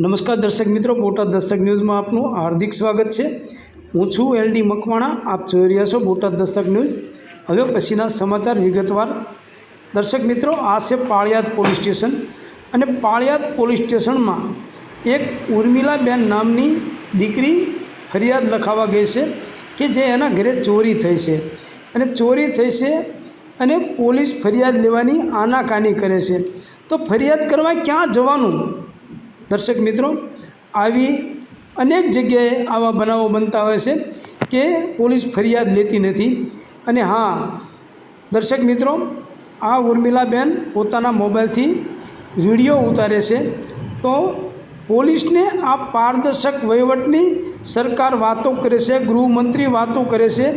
નમસ્કાર દર્શક મિત્રો, બોટાદ દસ્તક ન્યૂઝમાં આપનું હાર્દિક સ્વાગત છે. હું છું એલડી મકવાણા, આપ જોઈ રહ્યા છો બોટાદ દસ્તક ન્યૂઝ. હવે પછીના સમાચાર વિગતવાર. દર્શક મિત્રો, આ છે પાળિયાદ પોલીસ સ્ટેશન અને પાળિયાદ પોલીસ સ્ટેશનમાં એક ઉર્મિલાબેન નામની દીકરી ફરિયાદ લખાવા ગઈ છે કે જે એના ઘરે ચોરી થઈ છે. અને ચોરી થઈ છે અને પોલીસ ફરિયાદ લેવાની આનાકાની કરે છે. તો ફરિયાદ કરવા ક્યાં જવાનું? દર્શક મિત્રો, આવી અનેક જગ્યાએ આવા બનાવો બનતા હોય છે કે પોલીસ ફરિયાદ લેતી નથી. અને હા, દર્શક મિત્રો, આ ઉર્મિલાબેન પોતાના મોબાઈલથી વીડિયો ઉતારે છે. તો પોલીસને આ પારદર્શક વહીવટની સરકાર વાતો કરે છે, ગૃહમંત્રી વાતો કરે છે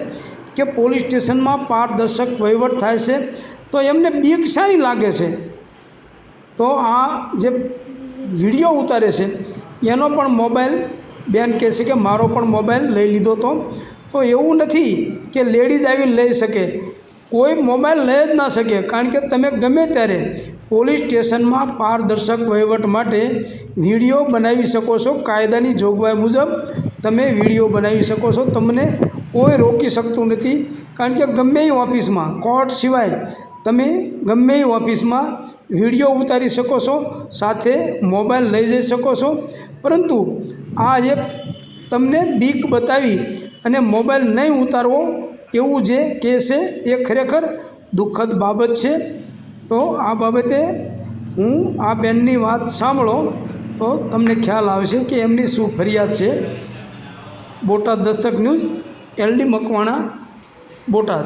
કે પોલીસ સ્ટેશનમાં પારદર્શક વહીવટ થાય છે. તો એમને બીક સારી લાગે છે. તો આ જે વીડિયો ઉતારે છે. એનો પણ મોબાઈલ, બેન કહે છે કે મારો પણ મોબાઈલ લઈ લીધો હતો તો એવું નથી કે લેડીઝ આવીને લઈ શકે. કોઈ મોબાઈલ લઈ જ ના શકે. કારણ કે તમે ગમે ત્યારે પોલીસ સ્ટેશનમાં પારદર્શક વહીવટ માટે વીડિયો બનાવી શકો છો. કાયદાની જોગવાઈ મુજબ તમે વીડિયો બનાવી શકો છો. તમને કોઈ રોકી શકતું નથી. કારણ કે ગમે એ ઓફિસમાં કોર્ટ સિવાય તમે ગમે એ ઓફિસમાં વીડિયો ઉતારી શકો છો, સાથે મોબાઈલ લઈ જઈ શકો છો. પરંતુ આ એક તમને બીક બતાવી અને મોબાઈલ નહીં ઉતારવો એવું જે કે છે એ ખરેખર દુઃખદ બાબત છે. તો આ બાબતે હું આ બેનની વાત સાંભળો તો તમને ખ્યાલ આવશે કે એમની શું ફરિયાદ છે. Botad Dastak news, L D Makwana, Botad.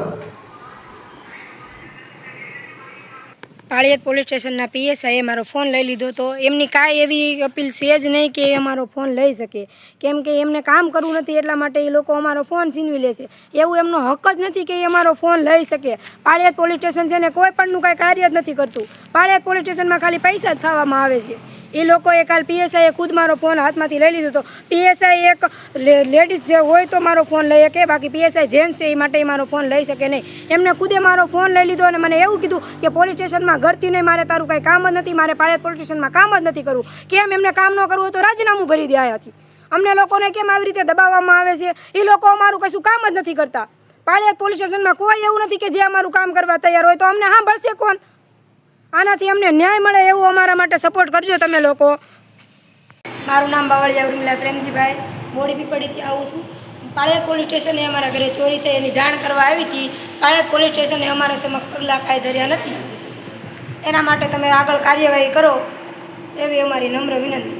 Paliyad police સ્ટેશનના પીએસઆઈએ મારો ફોન લઈ લીધો તો એમની કાંઈ એવી અપીલ છે જ નહીં કે એ અમારો ફોન લઈ શકે. કેમ કે એમને કામ કરવું નથી એટલા માટે એ લોકો અમારો ફોન છીનવી લે છે. એવું એમનો હક જ નથી કે એ અમારો ફોન લઈ શકે. પાળિયાદ પોલીસ સ્ટેશન છે ને કોઈ પણનું કાંઈ કાર્ય જ નથી કરતું. પાળિયાદ પોલીસ સ્ટેશનમાં ખાલી પૈસા જ ખાવામાં આવે છે. એ લોકોએ કાલ પીએસઆઈએ ખુદ મારો ફોન હાથમાંથી લઈ લીધો તો પીએસઆઈ એક લેડીઝ જે હોય તો મારો ફોન લઈ શકે, બાકી પીએસઆઈ જેન્ટ્સ છે એ માટે મારો ફોન લઈ શકે નહીં. એમને ખુદે મારો ફોન લઈ લીધો અને મને એવું કીધું કે પોલીસ સ્ટેશનમાં ઘરથી નહીં, મારે તારું કાંઈ કામ જ નથી, મારે પાળિયાદ પોલીસ સ્ટેશનમાં કામ જ નથી કરવું. કેમ એમને કામ ન કરવું તો રાજીનામું ભરી દે હતી અમને લોકોને કેમ આવી રીતે દબાવવામાં આવે છે? એ લોકો અમારું કશું કામ જ નથી કરતા. પાળિયાદ પોલીસ સ્ટેશનમાં કોઈ એવું નથી કે જે અમારું કામ કરવા તૈયાર હોય તો અમને સાંભળશે કોણ? આનાથી અમને ન્યાય મળે એવું અમારા માટે સપોર્ટ કરજો તમે લોકો. મારું નામ બાવળિયા ઉર્મિલા પ્રેમજીભાઈ. મોડી પીપળીથી આવું છું. પાળિયા પોલીસ સ્ટેશને અમારા ઘરે ચોરી થઈ એની જાણ કરવા આવી હતી. પાળિયા પોલીસ સ્ટેશને અમારા સમક્ષ પગલાં કાંઈ ધર્યા નથી. એના માટે તમે આગળ કાર્યવાહી કરો એવી અમારી નમ્ર વિનંતી.